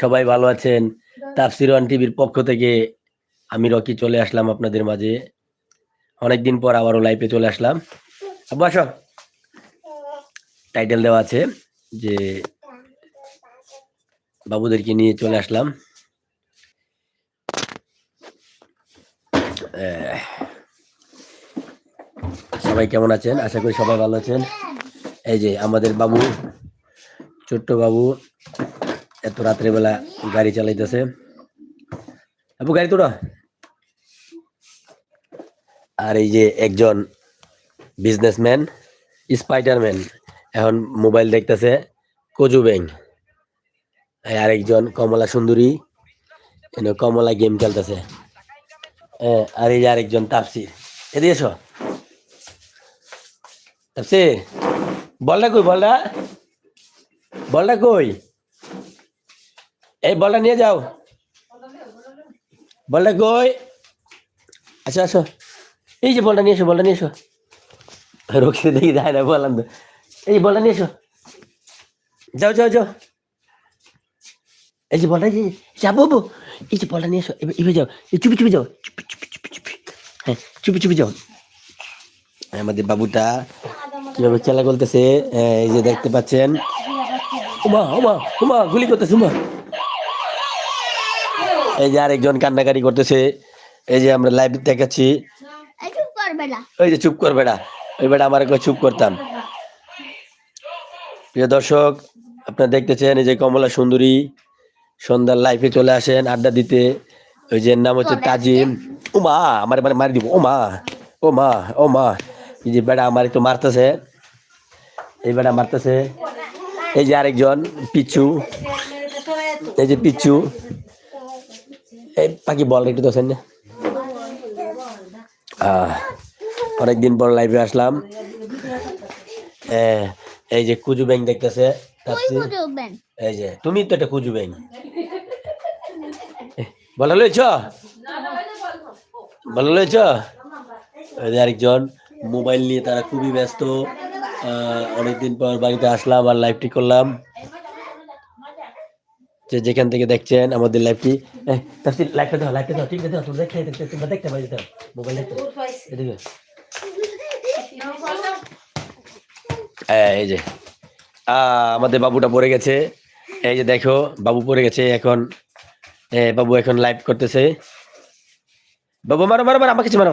সবাই ভালো আছেন? তাফসির ওয়ান টিভির পক্ষ থেকে আমি রকি চলে আসলাম আপনাদের মাঝে। অনেকদিন পর আবারও লাইভে চলে আসলাম। আব্বু, আসো। টাইটেল দেওয়া আছে যে, বাবুদেরকে নিয়ে চলে আসলাম। সবাই কেমন আছেন? আশা করি সবাই ভালো আছেন। এই যে আমাদের বাবু, ছোট্ট বাবু এত রাত্রে বেলা গাড়ি চালাইতেছে। আপু গাড়ি তোরা আর এই যে একজন বিজনেসম্যান স্পাইডারম্যান এখন মোবাইল দেখতেছে কজু ব্যাং। আরেকজন কমলা সুন্দরী কমলা গেম খেলতেছে। আর এই যে আরেকজন তাপসির এদিকে এসো। তাপসির বলটা কই, বলটা? বলটা কই? এই বলটা নিয়ে যাও। বলটা কই? আচ্ছা আসো। এই যে বলটা নিয়ে এসো, বলটা নিয়ে এসো। রক্ষে দেখি যায় না, বললাম তো। এই বলটা নিয়ে এসো। যাও যাও যাও। এই যে বলটা যে যাব বো এই যে বলটা নিয়ে এসো। এবার যাও। এই চুপি চুপি যাও। চুপি চুপি চুপি চুপি। হ্যাঁ চুপি চুপি যাও। আমাদের বাবুটা কীভাবে খেলা করতেছে, এই যে দেখতে পাচ্ছেন। উমা উমা উমা, গুলি করতেছে, উমা। এই যে আরেকজন কান্নাকারি করতেছে এই যে আমরা লাইভ দেখাচ্ছি। ওই যে চুপ কর বেটা ওই বেটা আমার চুপ করতাম। প্রিয় দর্শক আপনারা দেখতেছেন এই যে কমলা সুন্দরী সন্ধ্যার লাইফে চলে আসেন আড্ডা দিতে। ওই যে নাম হচ্ছে তাজিম। ও মা আমার মানে মারি দিব। ও মা ও মা ও মা এই যে বেটা আমার একটু মারতেছে। এই বেটা মারতেছে। এই যে আরেকজন পিচ্ছু। এই যে পিচ্ছু। এই পাখি বল একটু দোষেন না অনেকদিন পর লাইভে আসলাম। এই যে কুজু ব্যাংক দেখতেছে এই যে তুমি তো একটা কুজু ব্যাংক বলা লইছ বলা লইছ আরেকজন মোবাইল নিয়ে তারা খুবই ব্যস্ত। আহ, অনেকদিন পর বাড়িতে আসলাম আর লাইভটি করলাম। যে যেখান থেকে দেখছেন আমাদের লাইভটি লাইভটা দাও লাইভটা দাও তোমরা দেখতে দেখতে তোমরা দেখতে পাই দাও মোবাইল দেখতে এদিকে। এই যে আমাদের বাবুটা পড়ে গেছে। এই যে দেখো বাবু পড়ে গেছে এখন। বাবু এখন লাইভ করতেছে। বাবু মারো মারো মারো আমাকে কিছু মারো।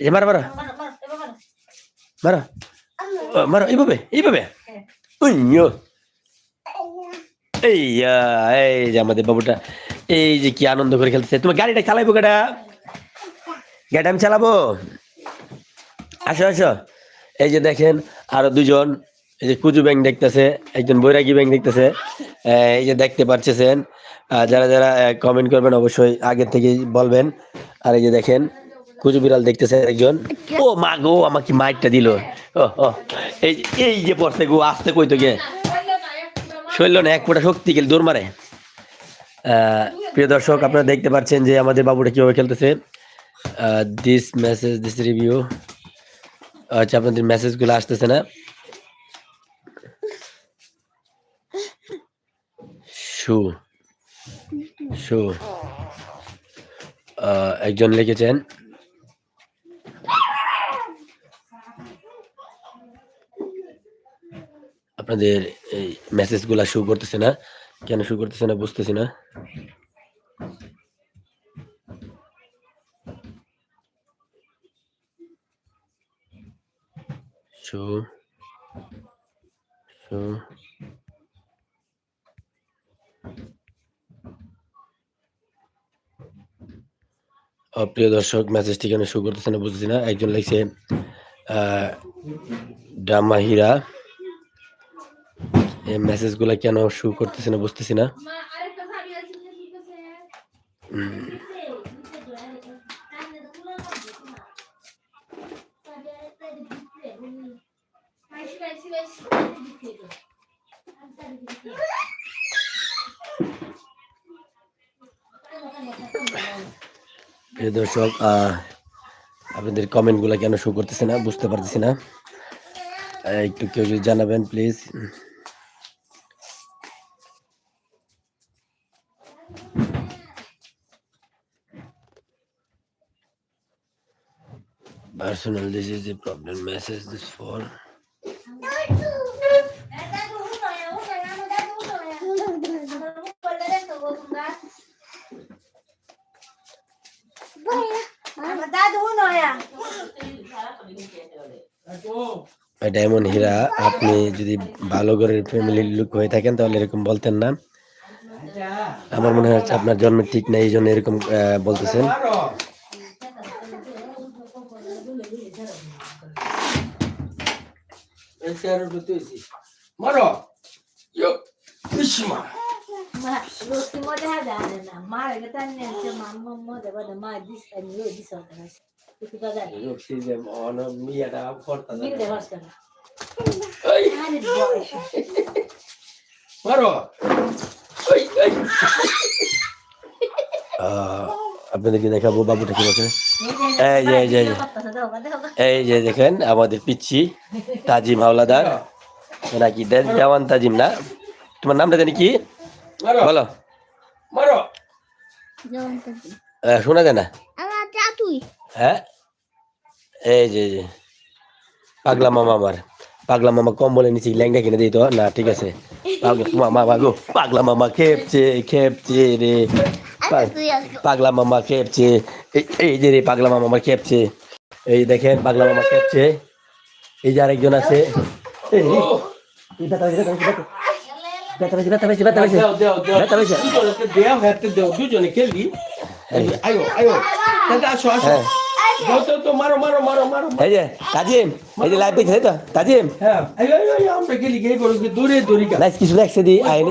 এই মারো মারো। মারো। মারো এইভাবে এইভাবে। উইয়ো। এই এই যে আমাদের বাবুটা, এই যে কি আনন্দ করে খেলতেছে। তোমার গাড়িটা চালাইবো গাড়া গাড়িটা আমি চালাবো? আসো আসো। এই যে দেখেন, আরও দুজন, এই যে কুজু ব্যাংক দেখতেছে, একজন বৈরাগী ব্যাংক দেখতেছে। এই যে দেখতে পাচ্ছেন যারা যারা কমেন্ট করবেন অবশ্যই আগে থেকে বলবেন। আর এই যে দেখেন, কুজু বিড়াল দেখতেছে একজন ও মা গো, আমাকে মাইটটা দিল। ও এই এই যে পড়ছে গো, আসতে কইতো গে শৈল না, এক ফোঁটা শক্তি গেল দৌড় মারে। প্রিয় দর্শক, আপনারা দেখতে পাচ্ছেন যে আমাদের বাবুটা কীভাবে খেলতেছে। দিস মেসেজ দিস রিভিউ আচ্ছা আপনাদের মেসেজগুলো আসতেছে না। শু শু একজন লিখেছেন। আপনাদের এই মেসেজগুলা শু করতেছে না। কেন শু করতেছে না বুঝতেছি না। শু শু প্রিয় দর্শক মেসেজটি কেন শু করতেছে না বুঝতেছি না। একজন লিখছে ডামাহিরা এই মেসেজগুলা কেন শু করতেছে না বুঝতেছি না। দর্শক আপনাদের কমেন্টগুলা কেন শো করতেছে না বুঝতে পারতেছি না। একটু কেউ যদি জানাবেন please Personal, this is the problem. Message this for. এটা হীরা আপনি যদি ভালো করে ফ্যামিলির লোক হয়ে থাকেন তাহলে এরকম বলতেন না আমার মনে হচ্ছে আপনার জন্মের ঠিক নেই এই জন্য এরকম quero do teu existe. Mano, eu. Vixe, mano. Ma, você mora errada, né? Mara, que tá nem seu mamão mora, vai dar mais disso, é meu disso, tá? Tu que tá dando. Eu fiz de mano, minha da porta. Minha da porta. Ai. Maro. Ai, ai. Ah. আপনাদেরকে দেখাবো বাবুটা কি বলছে এই যে এই যে এই যে। দেখেন আমাদের পিচ্ছি তাজিম হাওলাদার। নাকি দেওয়ান তাজিম না? তোমার নামটা জানি কি? বলো। শোনা যায় না? হ্যাঁ? এই যে পাগলা মামা আমার। পাগলা মামা কম বলে নিচে ল্যাংটা কিনে দিত। না ঠিক আছে। পাগলা মামা বাগো পাগলা মামা খেপছে খেপছে রে। আচ্ছা পাগলা মামা খেপছে। এই- যে রে পাগলা মামা খেপছে। এই দেখেন পাগলা মামা খেপছে। এই যে আরেকজন আছে। আসো আসো। হ্যাঁ। হ্যাঁ। দূরে দূরে কিছু দেখছে দি আইনি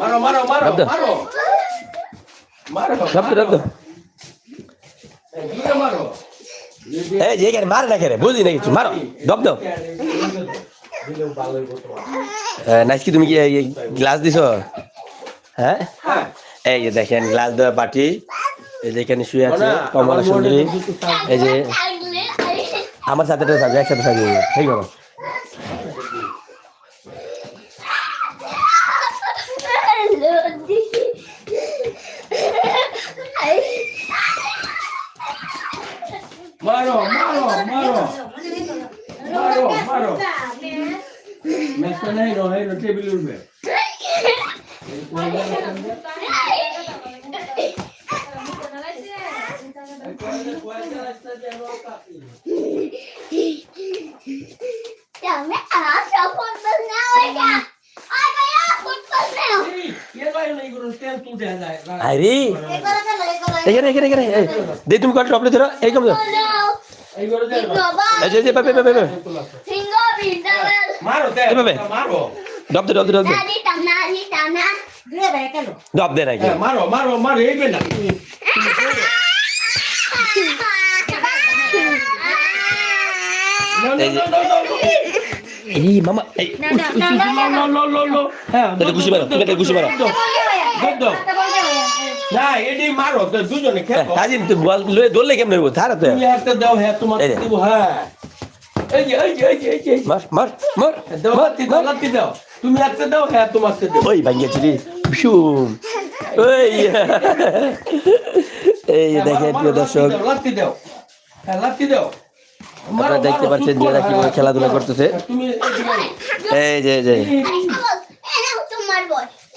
মারো মারো মারো মারো। মারো ডব দাও ডব দাও দূরে মারো। এই যে এখানে মারে না খেরে বুঝি না কিছু? মারো। ডব দাও দিলেও ভালোই হতো নাইস কি তুমি কি গ্লাস দিছো? হ্যাঁ? হ্যাঁ। এই যে দেখেন গ্লাস দেওয়া পার্টি এই যে এখানে শুয়ে আছে কমলা আমার সুন্দরী। এই যে আমার সাথে একসাথে থাকবে। ঠিক আছে। মারো মারো মারো মারো মারো ম্যাচটা নেই নো এই টেবিল উঠবে Ya me agarra fotos now ya. Ay, vaya fotos now. আরে এখানে এখানে এখানে এই, দে তুমি কত ডব দে ডব দে ডব দে. ডব দে। নাকি মারো মারো মারো এই না। এই মামা এই। no, no, no, no. হ্যাঁ, এটা মারো, তুমি মারো। দাও, দাও। না, এডি মারো, তো দুজনে খেলো। তাজিম তুই বল লয়ে দৌড়লে কেমন হইব থার তো তুমি একটা দাও, হ্যাঁ। দিব, হ্যাঁ। এই যে, এই যে, এই যে, এই যে, এই যে। মার মার মার দাও, মার দাও, লাত্তি দাও। তুমি একটা দাও, হ্যাঁ। ওই রে ওই এই দেখেন প্রিয় দর্শক লাত্তি দাও, দাও। হ্যাঁ, লাত্তি দাও। আপনারা দেখতে পাচ্ছেন শুট যে এরা কীভাবে খেলাধুলা করতেছে। এই যে.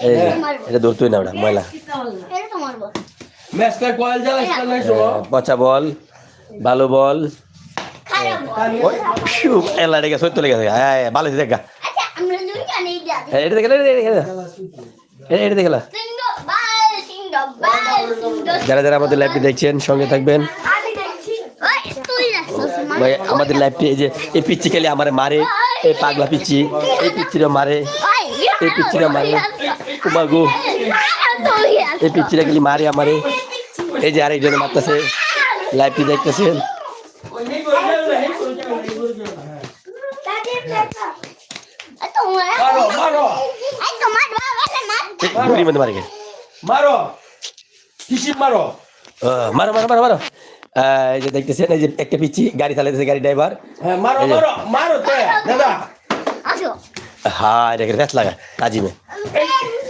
এই এটা ধরতেই না ওটা ময়লা। পচা বল ভালো বল। এলা সত্য লেগে থাকে হ্যাঁ ভালো দেখা এটা দেখে এটা দেখে সিংহ যারা যারা আমাদের লাইভটি দেখছেন সঙ্গে থাকবেন। আমাদের লাইভটি এই যে এই পিচ্ছি খেলে আমার মারে এই পাগলা পিচ্ছি এই পিচ্ছিরা মারে এই পিচ্ছিরা মারে। উমা গো তুই এই পিচ্ছিটা খালি মারে আমারে এই যে আরেকজনে মারতেছে লাইভটি দেখতেছেন ওই এই করে যাও না, এই করে যাও না, এই করে যাও না, হ্যাঁ। তোমার মারো মারো এই তোমার বাবা না এই বুড়ির মধ্যে মারে গে। মারো কিসির মারো আহ, মারো মারো মারো মারো আহ, এই যে দেখতেছেন এই যে একটা পিচ্ছি গাড়ি চালাতেছে গাড়ি ড্রাইভার হ্যাঁ মারো এই যে। মারো মারো তে দাদা আসো হ্যাঁ দেখে ফ্যাস লাগা কাজিমে মারো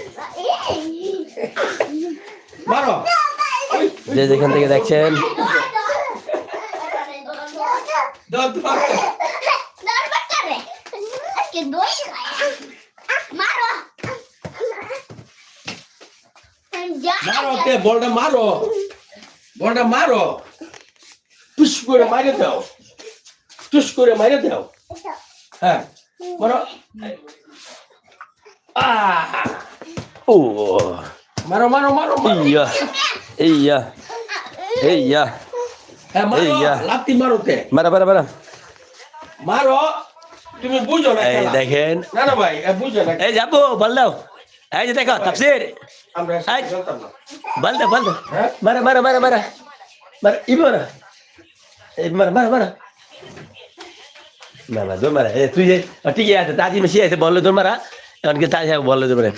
যে যেখান থেকে দেখছেন। বলটা মারো। বলটা মারো। টুস করে মারে দাও। টুস করে মারে দাও। হ্যাঁ মারো। আহ। ও। মারো মারো মারো। ইয়া ইয়া ইয়া হ্যাঁ মারো যা। লাত্তি মারো মারা মারা মারা তুমি বুঝো না এই দেখেন না না ভাই বুঝো না এই যাব বল দাও এই যে দেখো তাফসির আমরা। বল দাও বল দাও? মারা মারা মারা মারা মারা ইবো মারা মারা মারা মারা মারা দৌড় মারা তুই যে ঠিকই আছে তাজি মেশি আছে বলল দৌড় মারা এমনকি তাজি বলল দৌড় মারে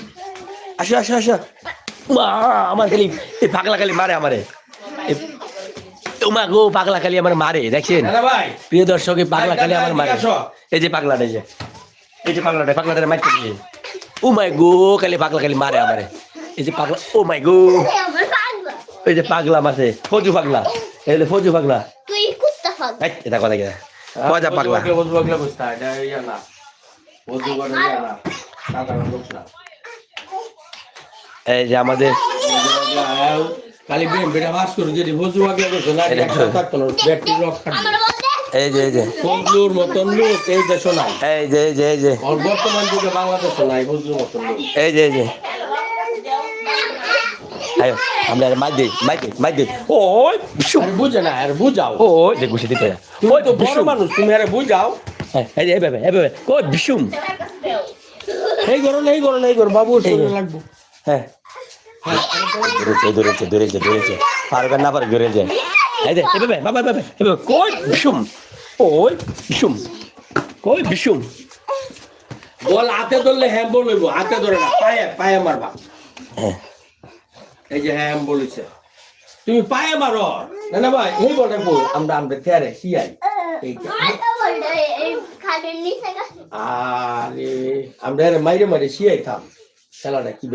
আসো আসো আসো আমার খালি এই পাগলা খালি মারে আমারে। তোমা গো পাগলা খালি আমার মারে দেখছেন? প্রিয় দর্শক এই পাগলা খালি আমার মারে। এই যে পাগলাটা এই যে। এই যে পাগলাটা পাগলাটা মারতে দিয়ে ও মাই গো খালি পাগলা খালি মারে আমারে। এই যে পাগলা ও মাই গো। এই যে পাগলা মারছে ফজু পাগলা। এই যে ফজু পাগলা। এটা কথা কি মজা পাগলা। বজু পাগলা বুঝতা এটা ইয়া না। বজু পাগলা ইয়া না। সাধারণ লোক না। এই যে আমাদের আমার বলতে এই যে এই যে। বজুর মতন লোক এই দেশ নাই। এই যে এই যে এই যে। বর্তমান যুগে বাংলাদেশ নাই বজুর মতন লোক। এই যে এই যে। আয়ো আমরা মাই দিই মাই দিই মাই দিই। ওই বুঝে না আরে বুঝাও। ওই যে ঘুষি দিতে। ওই তো বড় মানুষ তুমি আরে বুঝাও। এই যে এই ভাবে এই ভাবে কই বিশুম এই করো এই করো এই করো বাবু লাগবো। হ্যাঁ। দৌড়েছে দৌড়েছে দৌড়েছে দৌড়েছে পারবে না পারে যায় এই এভাবে বাবা বাবা এভাবে। কই বিশুম ওই বিশুম কই বিশুম বল হাতে ধরলে হ্যাঁ বলব হাতে ধরে না পায়ে পায়ে মারবা। হ্যাঁ। এই যে হ্যাঁ বলেছে তুমি পায়ে মারো। না না ভাই এই বলটা বল আমরা আমরা গেছে আরে আমরা মাইরে মাইরে সিয়াই থাম খেলাটা কি